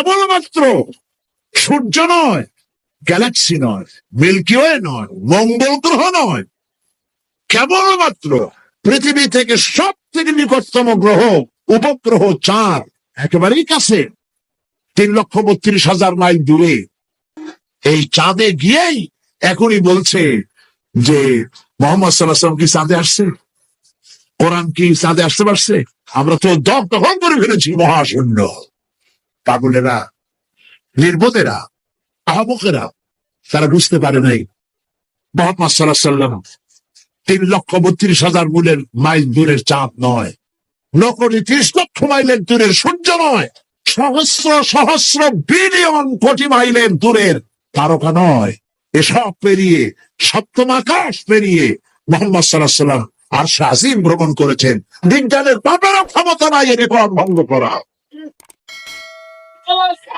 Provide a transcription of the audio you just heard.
কেবলমাত্র সূর্য নয় গ্যালাক্সি নয় মিল্কি ওয়ে নয়, মঙ্গল গ্রহ নয়, কেবলমাত্র পৃথিবী থেকে সব থেকে নিকটতম গ্রহ, উপগ্রহ চাঁদ একেবারেই কাছে, তিন লক্ষ বত্রিশ হাজার মাইল দূরে। এই চাঁদে গিয়েই এখনই বলছে যে মোহাম্মদ সাল্লাহাম কি চাঁদে আসছে? কোরআন কি চাঁদে আসতে পারছে? আমরা তো দম দখল করে ফেলেছি, মহাশূন্য। পাগলেরা, নির্বোধেরা আহমকেরা তারা বুঝতে পারে নাই। মোহাম্মদ সাল্লাহ সাল্লাম তিন লক্ষ বত্রিশ হাজার মূলের মাইল দূরের চাঁদ নয় নকরি ত্রিশ লক্ষ মাইলের দূরের সূর্য নয়, সহস্র সহস্র বিলিয়ন কোটি মাইলের দূরের তারকা নয়। এসব পেরিয়ে, সপ্তম আকাশ পেরিয়ে মোহাম্মদ সাল্লাহ সাল্লাম আর শাহিম ভ্রমণ করেছেন। বিজ্ঞানের বাবারও ক্ষমতা নাই এ রেকর্ড ভঙ্গ করা। força.